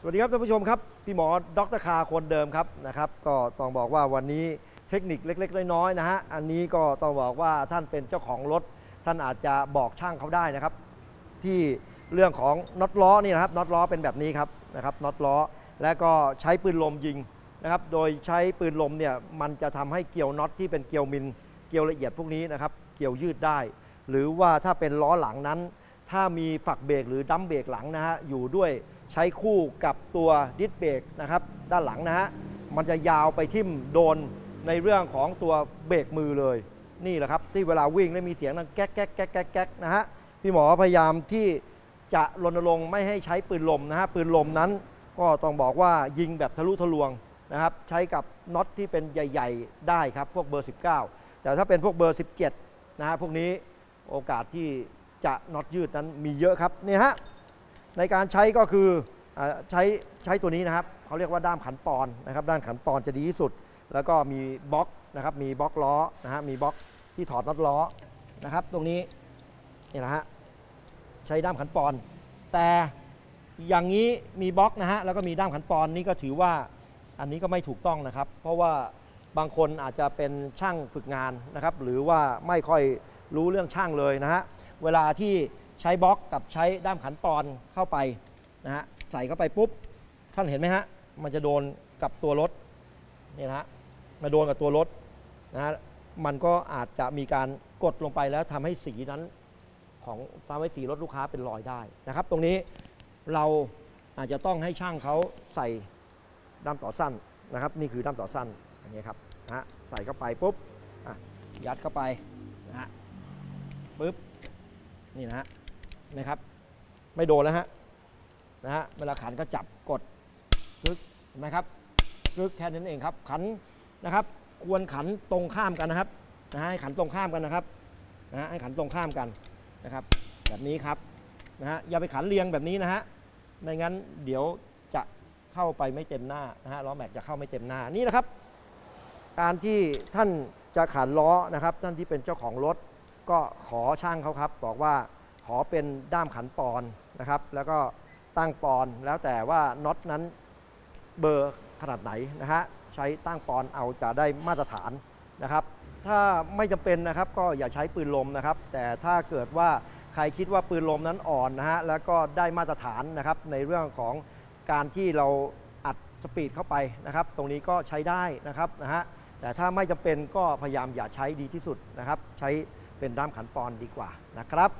สวัสดีครับท่านผู้ชมครับ พี่หมอดรคาคนเดิมครับนะครับก็ต้องบอกว่าวันนี้เทคนิคเล็ก ๆ น้อยๆนะฮะอันนี้ก็ต้องบอกว่าท่านเป็นเจ้าของรถ ท่านอาจจะบอกช่างเขาได้นะครับ ที่เรื่องของน็อตล้อนี่นะครับน็อตล้อเป็นแบบนี้ครับนะครับน็อตล้อและก็ใช้ปืนลมยิงนะครับโดยใช้ปืนลมเนี่ยมันจะทำให้เกี่ยวน็อตที่เป็นเกี่ยวมิลเกี่ยวละเอียดพวกนี้นะครับเกี่ยวยืดได้ หรือว่าถ้าเป็นล้อหลังนั้น ถ้ามีฝักเบรกหรือดัมเบรกหลังนะฮะอยู่ด้วย ใช้คู่กับตัวดิสเบรกนะครับด้านหลังนะฮะมันจะยาวไปทิ่มโดนในเรื่องของตัวเบรกมือเลย นี่แหละครับ ที่เวลาวิ่งแล้มีเสียงดังแก๊กแก๊กแก๊กแก๊กแก๊กนะฮะพี่หมอพยายามที่จะรณรงค์ไม่ให้ใช้ปืนลมนะฮะปืนลมนั้น ก็ต้องบอกว่ายิงแบบทะลุทะลวงนะครับใช้กับน็อตที่เป็นใหญ่ ๆ ได้ครับ พวกเบอร์ 19 แต่ถ้าเป็นพวกเบอร์ 17นะฮะพวกนี้โอกาสที่จะน็อตยืดนั้นมีเยอะครับนี่ฮะ ในการใช้ก็คืออใช้ใช้ตัวนี้นะครับเขาเรียกว่าด้ามขันปอนนะครับด้านขันปอนจะดีที่สุด แล้วก็มีบล็อกนะครับมีบล็อกล้อนะฮะมีบล็อกที่ถอดน็อตล้อนะครับ ตรงนี้นี่นะฮะใช้ด้ามขันปอน แต่อย่างนี้มีบล็อกนะฮะแล้วก็มีด้ามขันปอนนี่ก็ถือว่าอันนี้ก็ไม่ถูกต้องนะครับ เพราะว่าบางคนอาจจะเป็นช่างฝึกงานนะครับ หรือว่าไม่ค่อยรู้เรื่องช่างเลยนะฮะเวลาที่ ใช้บล็อกกับใช้ด้ามขันปอนเข้าไปนะฮะใส่เข้าไปปุ๊บ ท่านเห็นไหมฮะ มันจะโดนกับตัวรถนี่นะฮะมาโดนกับตัวรถนะฮะมันก็อาจจะมีการกดลงไปแล้วทำให้สีนั้นของทำให้สีรถลูกค้าเป็นรอยได้นะครับ ตรงนี้เราอาจจะต้องให้ช่างเขาใส่ด้ามต่อสั้นนะครับ นี่คือด้ามต่อสั้นอย่างนี้ยครับนะฮะใส่เข้าไปปุ๊บอะยัดเข้าไปนะฮะปุ๊บนี่นะฮะ นะครับ ไม่โดนแล้วฮะนะฮะเวลาขันก็จับกดลึกนไหมครับลึกแค่นั้นเองครับ ขันนะครับ ควรขันตรงข้ามกันนะครับนะฮะให้ขันตรงข้ามกันนะครับนะฮะให้ขันตรงข้ามกันนะครับ แบบนี้ครับนะฮะอย่าไปขันเรียงแบบนี้นะฮะไม่งั้นเดี๋ยวจะเข้าไปไม่เต็มหน้านะฮะล้อแม็กจะเข้าไม่เต็มหน้านี่นะครับ การที่ท่านจะขันล้อนะครับ ท่านที่เป็นเจ้าของรถก็ขอช่างเขาครับ บอกว่า ขอเป็นด้ามขันปอนนะครับ แล้วก็ตั้งปอนแล้วแต่ว่าน็อตนั้นเบอร์ขนาดไหนนะฮะใช้ตั้งปอนเอาจะได้มาตรฐานนะครับ ถ้าไม่จำเป็นนะครับก็อย่าใช้ปืนลมนะครับ แต่ถ้าเกิดว่าใครคิดว่าปืนลมนั้นอ่อนนะฮะแล้วก็ได้มาตรฐานนะครับในเรื่องของการที่เราอัดสปีดเข้าไปนะครับ ตรงนี้ก็ใช้ได้นะครับนะฮะแต่ถ้าไม่จำเป็นก็พยายามอย่าใช้ดีที่สุดนะครับ ใช้เป็นด้ามขันปอนดีกว่านะครับ